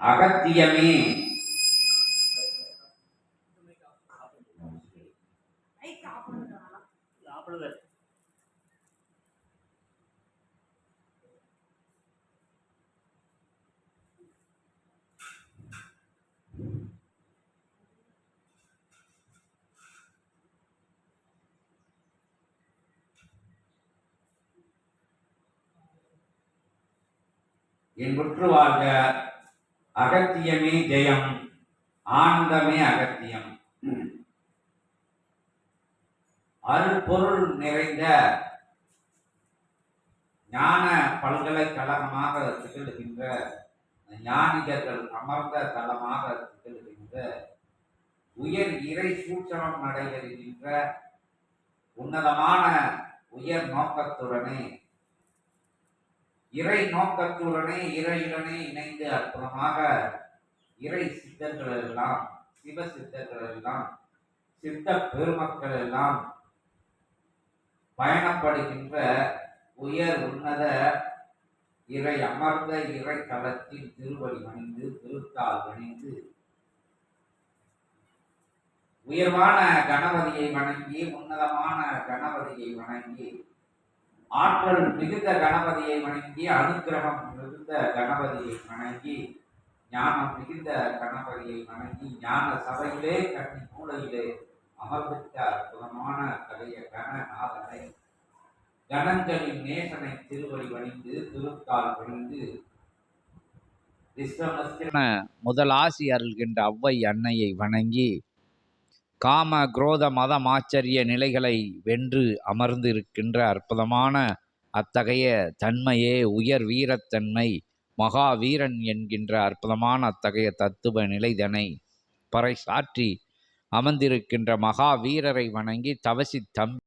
அகத்தியமே. என் என்புற்று வாழ்க. அகத்தியமே ஜெயம். ஆனந்தமே அகத்தியம். அருள்பொருள் நிறைந்த ஞான பல்கலைக்கழகமாக திகழ்கின்ற ஞானிகர்கள் அமர்ந்த தளமாக திகழ்கின்ற உயர் இறை சூட்சமம் நடைபெறுகின்ற உன்னதமான உயர் நோக்கத்துடனே இறை நோக்கத்துடனே இறையுடனே இணைந்து அற்புதமாக இறை சித்தர்கள் எல்லாம் சிவ சித்தர்கள் எல்லாம் சித்த பெருமக்கள் எல்லாம் பயணப்படுகின்ற உயர் உன்னத இறை அமர்ந்த இறை தலத்தில் திருவடி வணிந்து திருத்தால் வணிந்து உயர்வான கணபதியை வணங்கி உன்னதமான கணபதியை வணங்கி ஆற்றல் மிகுந்த கணபதியை வணங்கி அனுகிரகம் மிகுந்த கணபதியை வணங்கி ஞானம் மிகுந்த கணபதியை வணங்கி ஞான சபையிலே கண்ணி மூளையிலே அமர்ந்திட்ட அற்புதமான கலைய கணநாதனை கணங்களின் நேசனை திருவடி வணிந்து திருத்தால் வணிந்து முதல் ஆசி அருள்கின்ற அவ்வை அன்னையை வணங்கி காம குரோத மதம் ஆச்சரிய நிலைகளை வென்று அமர்ந்திருக்கின்ற அற்புதமான அத்தகைய தன்மையே உயர் வீரத்தன்மை மகாவீரன் என்கின்ற அற்புதமான அத்தகைய தத்துவ நிலைதனை பறைசாற்றி அமர்ந்திருக்கின்ற மகாவீரரை வணங்கி தவசி தம்